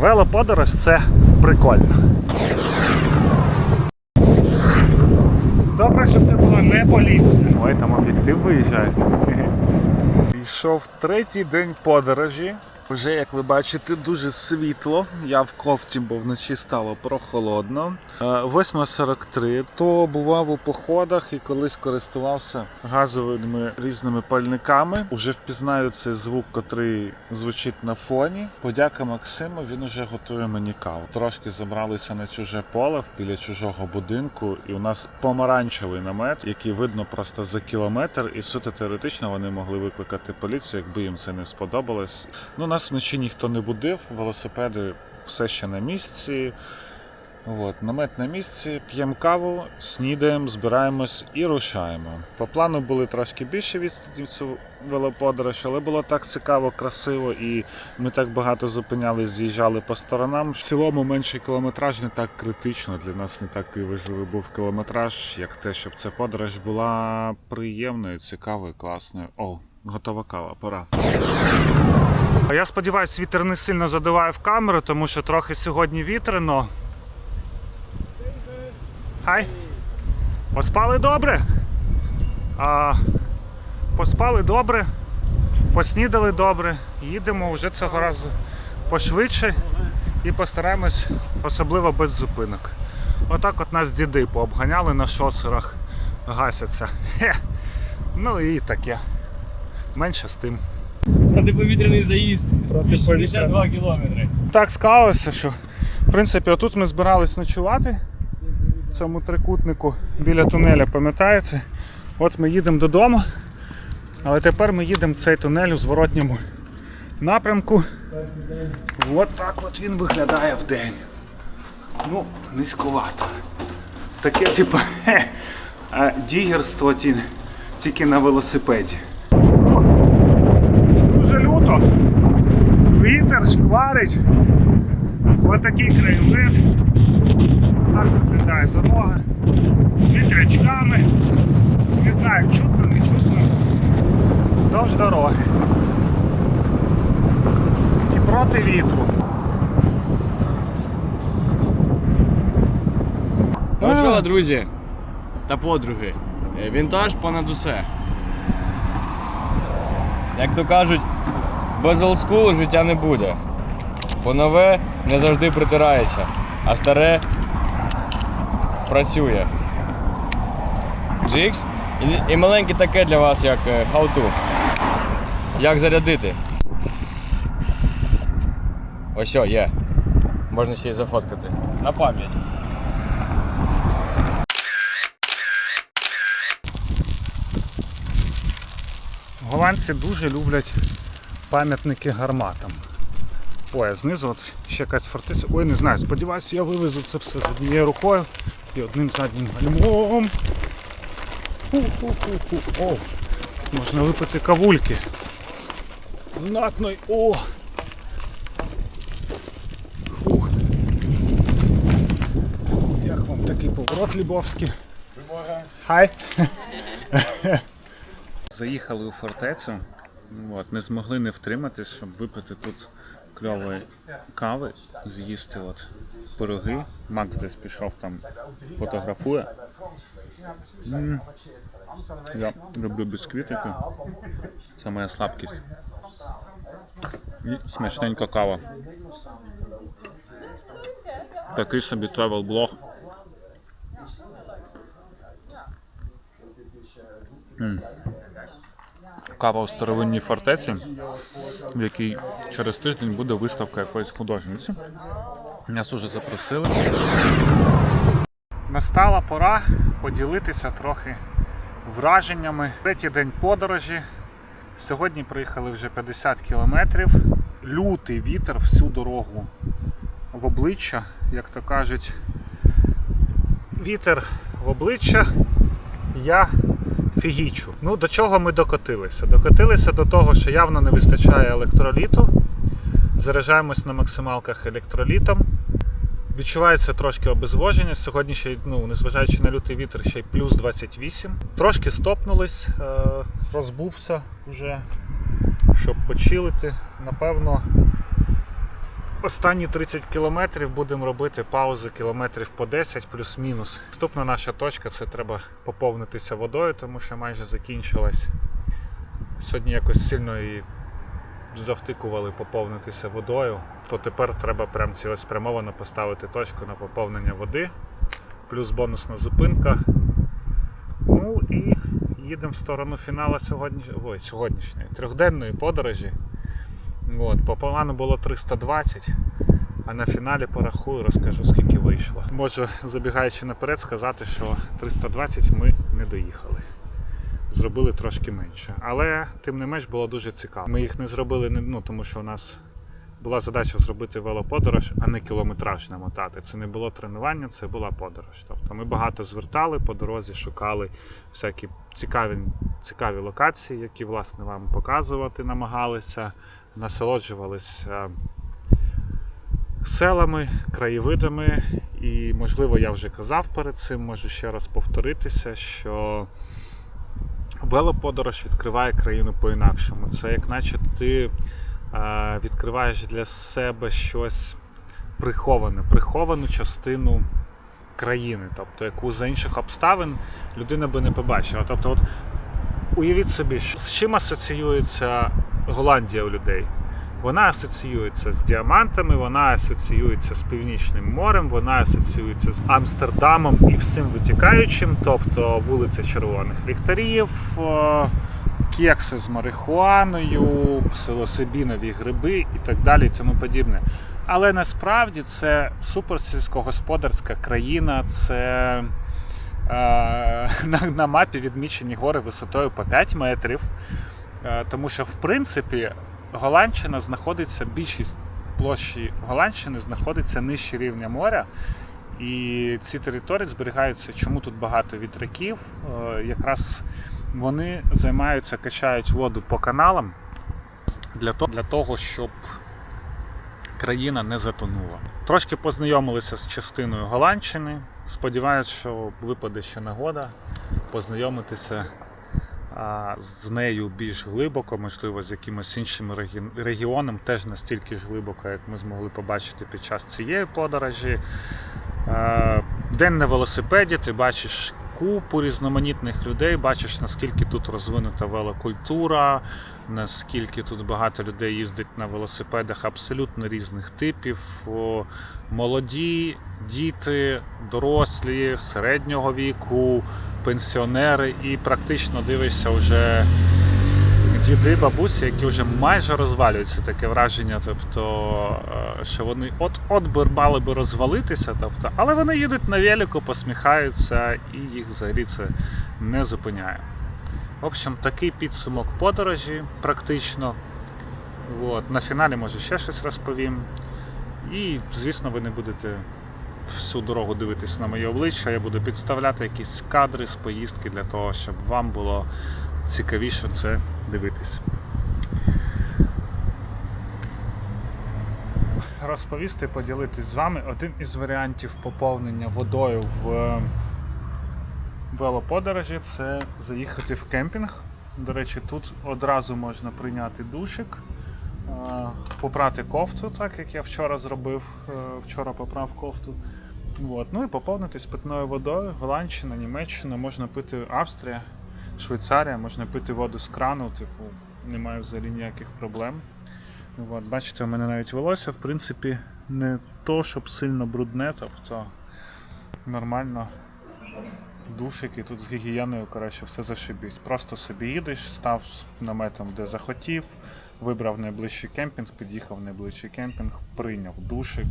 Велоподорож це прикольно. Добре, що це була не поліція. Ой, там об'єктив виїжджає. Йшов третій день подорожі. Вже, як ви бачите, дуже світло. Я в кофті, бо вночі стало прохолодно. Е, 8.43. То бував у походах і колись користувався газовими різними пальниками. Уже впізнаю цей звук, котрий звучить на фоні. Подяка Максиму, він уже готує мені каву. Трошки забралися на чуже поле біля чужого будинку, і у нас помаранчевий намет, який видно просто за кілометр, і суто теоретично вони могли викликати поліцію, якби їм це не сподобалось. Ну, нас вночі ніхто не будив, велосипеди все ще на місці. От, намет на місці, п'ємо каву, снідаємо, збираємось і рушаємо. По плану були трошки більше відстані цю велоподорож, але було так цікаво, красиво, і ми так багато зупинялись, з'їжджали по сторонам. В цілому менший кілометраж не так критично. Для нас не такий важливий був кілометраж, як те, щоб ця подорож була приємною, цікавою, класною. О, готова кава, пора. Я сподіваюся, вітер не сильно задуває в камеру, тому що трохи сьогодні вітряно. Хай. Поспали добре? А, поспали добре, поснідали добре. Їдемо вже цього разу пошвидше і постараємось, особливо без зупинок. Отак от нас діди пообганяли на шосерах, гасяться. Хе. Ну і таке. Менше з тим. Протиповітряний заїзд. Протиповітряний. 62 кілометри. Так склалося, що в принципі отут ми збирались ночувати в цьому трикутнику біля тунеля, пам'ятаєте? От ми їдемо додому, але тепер ми їдемо в цей тунель у зворотньому напрямку. От так от він виглядає в день. Ну, низькувато. Таке, типу, дігерство тільки на велосипеді. Дуже люто. Вітер шкварить. Отакий краєвид. Так виглядає дорога. З вітрячками. Не знаю, чутно, не чутно. Вздовж дороги. І проти вітру. Ну що, друзі та подруги, е, вінтаж понад усе. Як то кажуть, без олдскулу життя не буде. Бо нове не завжди притирається, а старе працює. GX і, маленьке таке для вас, як е, how-to. Як зарядити. Ось о, є. Можна ще й зафоткати. На пам'ять. Голландці дуже люблять пам'ятники гарматам. Ой, а знизу от ще якась фортеця. Ой, не знаю, сподіваюся, я вивезу це все з однією рукою і одним заднім гальмом. О, можна випити кавульки. Знатної. О! Фух. Як вам такий поворот Лібовський? Хай! Заїхали у фортецю, от, не змогли не втримати, щоб випити тут кльової кави, з'їсти от пироги. Макс десь пішов там, фотографує. М. Я люблю бісквітики. Це моя слабкість. І смачненька кава. Такий собі тревел блог. Кава у старовинній фортеці, в якій через тиждень буде виставка якоїсь художниці. Нас уже запросили. Настала пора поділитися трохи враженнями. Третій день подорожі. Сьогодні проїхали вже 50 кілометрів. Лютий вітер всю дорогу в обличчя, як то кажуть. Вітер в обличчя. Я фігічу. Ну, до чого ми докотилися? Докотилися до того, що явно не вистачає електроліту. Заряджаємось на максималках електролітом. Відчувається трошки обезвоження. Сьогодні ще, ну, незважаючи на лютий вітер, ще й плюс 28. Трошки стопнулись, е, розбувся вже, щоб почилити. Напевно, Останні 30 кілометрів будемо робити паузи кілометрів по 10 плюс-мінус. Наступна наша точка це треба поповнитися водою, тому що майже закінчилась. Сьогодні якось сильно і завтикували поповнитися водою, то тепер треба прям цілеспрямовано поставити точку на поповнення води, плюс бонусна зупинка. Ну і їдемо в сторону фіналу сьогодні... Ой, сьогоднішньої трьохденної подорожі. От, по плану було 320, а на фіналі порахую, розкажу, скільки вийшло. Можу, забігаючи наперед, сказати, що 320 ми не доїхали. Зробили трошки менше. Але тим не менш було дуже цікаво. Ми їх не зробили, ну, тому що у нас була задача зробити велоподорож, а не кілометраж намотати. Це не було тренування, це була подорож. Тобто ми багато звертали по дорозі, шукали всякі цікаві, цікаві локації, які власне вам показувати намагалися, насолоджувалися селами, краєвидами. І, можливо, я вже казав перед цим, можу ще раз повторитися, що велоподорож відкриває країну по-інакшому. Це як наче ти е, відкриваєш для себе щось приховане, приховану частину країни, тобто яку за інших обставин людина би не побачила. Тобто, от уявіть собі, з чим асоціюється Голландія у людей. Вона асоціюється з діамантами, вона асоціюється з Північним морем, вона асоціюється з Амстердамом і всім витікаючим, тобто вулиця Червоних ліхтарів, е, кекси з марихуаною, псилосибінові гриби і так далі, і тому подібне. Але насправді це суперсільськогосподарська країна, це е, на, на мапі відмічені гори висотою по 5 метрів. Е, Тому що, в принципі, Голландщина знаходиться, більшість площі Голландщини знаходиться нижче рівня моря. І ці території зберігаються, чому тут багато вітряків. Е, Якраз вони займаються, качають воду по каналам для того, щоб країна не затонула. Трошки познайомилися з частиною Голландщини. Сподіваюсь, що випаде ще нагода познайомитися з нею більш глибоко, можливо, з якимось іншим регіоном, теж настільки ж глибоко, як ми змогли побачити під час цієї подорожі. День на велосипеді, ти бачиш купу різноманітних людей, бачиш, наскільки тут розвинута велокультура, наскільки тут багато людей їздить на велосипедах абсолютно різних типів. Молоді, діти, дорослі, середнього віку, пенсіонери, і практично дивишся вже діди, бабусі, які вже майже розвалюються, таке враження, тобто, е, що вони от-от би мали би розвалитися, тобто, але вони їдуть на велику, посміхаються, і їх взагалі це не зупиняє. В общем, такий підсумок подорожі практично. От. На фіналі може ще щось розповім. І, звісно, ви не будете всю дорогу дивитись на моє обличчя. Я буду підставляти якісь кадри з поїздки для того, щоб вам було цікавіше це дивитись. Розповісти, поділитись з вами один із варіантів поповнення водою в велоподорожі це заїхати в кемпінг. До речі, тут одразу можна прийняти душик, е, попрати кофту, так як я вчора зробив, е, вчора поправ кофту. От. Ну і поповнитись питною водою. Голландщина, Німеччина, можна пити Австрія, Швейцарія, можна пити воду з крану, типу, немає взагалі ніяких проблем. От, бачите, у мене навіть волосся, в принципі, не то, щоб сильно брудне, тобто нормально душики тут з гігієною, коротше, все зашибісь. Просто собі їдеш, став наметом, де захотів, вибрав найближчий кемпінг, під'їхав найближчий кемпінг, прийняв душик.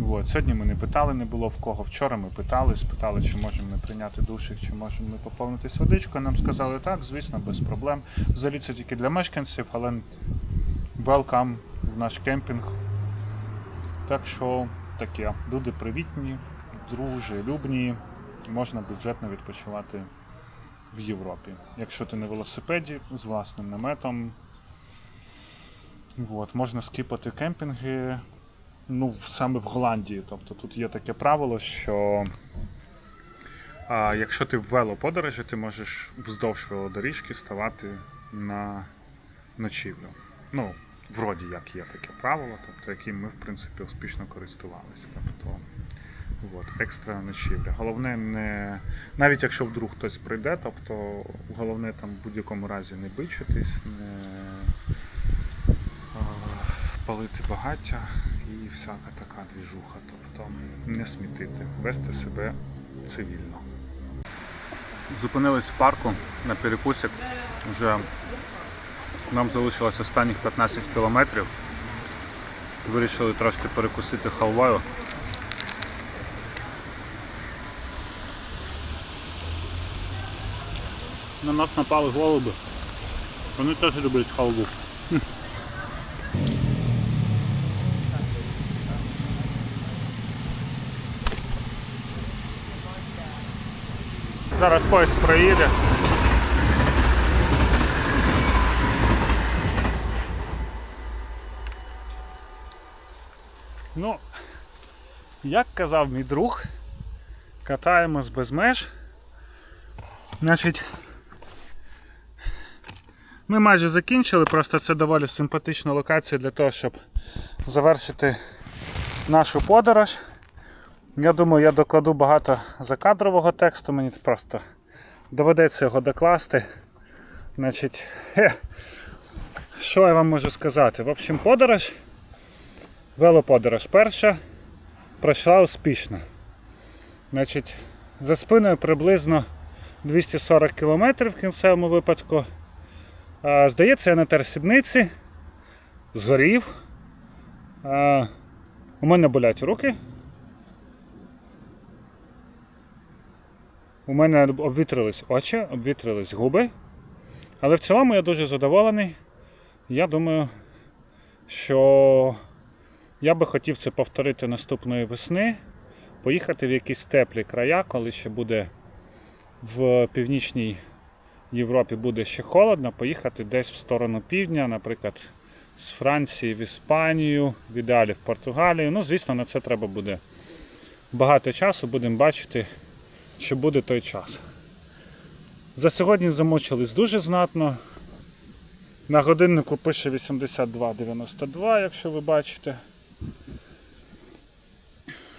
От. Сьогодні ми не питали, не було в кого. Вчора ми питали, спитали, чи можемо ми прийняти душик, чи можемо ми поповнитись водичкою. Нам сказали так, звісно, без проблем. Взагалі це тільки для мешканців, але welcome в наш кемпінг. Так що таке. Люди привітні, дружелюбні, можна бюджетно відпочивати в Європі. Якщо ти на велосипеді з власним наметом, от, можна скіпати кемпінги. Ну, саме в Голландії. Тобто тут є таке правило, що а, якщо ти в велоподорожі, ти можеш вздовж велодоріжки ставати на ночівлю. Ну, вроді як є таке правило, тобто яким ми в принципі успішно користувалися. Тобто, от, екстрена ночівля. Головне не навіть якщо вдруг хтось прийде, тобто головне там в будь-якому разі не бичитись, не палити багаття всяка така двіжуха. Тобто не смітити, вести себе цивільно. Зупинились в парку на перекусик. Вже нам залишилось останніх 15 кілометрів. Вирішили трошки перекусити халвою. На нас напали голуби. Вони теж люблять халву. Зараз поїзд проїде. Ну, як казав мій друг, катаємось без меж. Значить, ми майже закінчили, просто це доволі симпатична локація для того, щоб завершити нашу подорож. Я думаю, я докладу багато закадрового тексту, мені просто доведеться його докласти. Значить, хе, що я вам можу сказати? В общем, подорож, велоподорож перша пройшла успішно. Значить, за спиною приблизно 240 км в кінцевому випадку. Здається, я натер сідниці, згорів. У мене болять руки. У мене обвітрились очі, обвітрились губи. Але в цілому я дуже задоволений. Я думаю, що я би хотів це повторити наступної весни, поїхати в якісь теплі края, коли ще буде в північній Європі буде ще холодно, поїхати десь в сторону півдня, наприклад, з Франції в Іспанію, в ідеалі в Португалію. Ну, звісно, на це треба буде багато часу, будемо бачити чи буде той час. За сьогодні замучились дуже знатно. На годиннику пише 82,92, якщо ви бачите.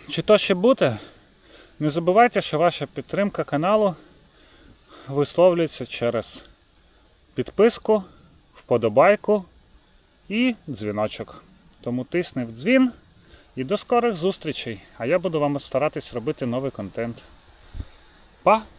Чи то ще буде? Не забувайте, що ваша підтримка каналу висловлюється через підписку, вподобайку і дзвіночок. Тому тисни в дзвін і до скорих зустрічей. А я буду вам старатись робити новий контент. participar?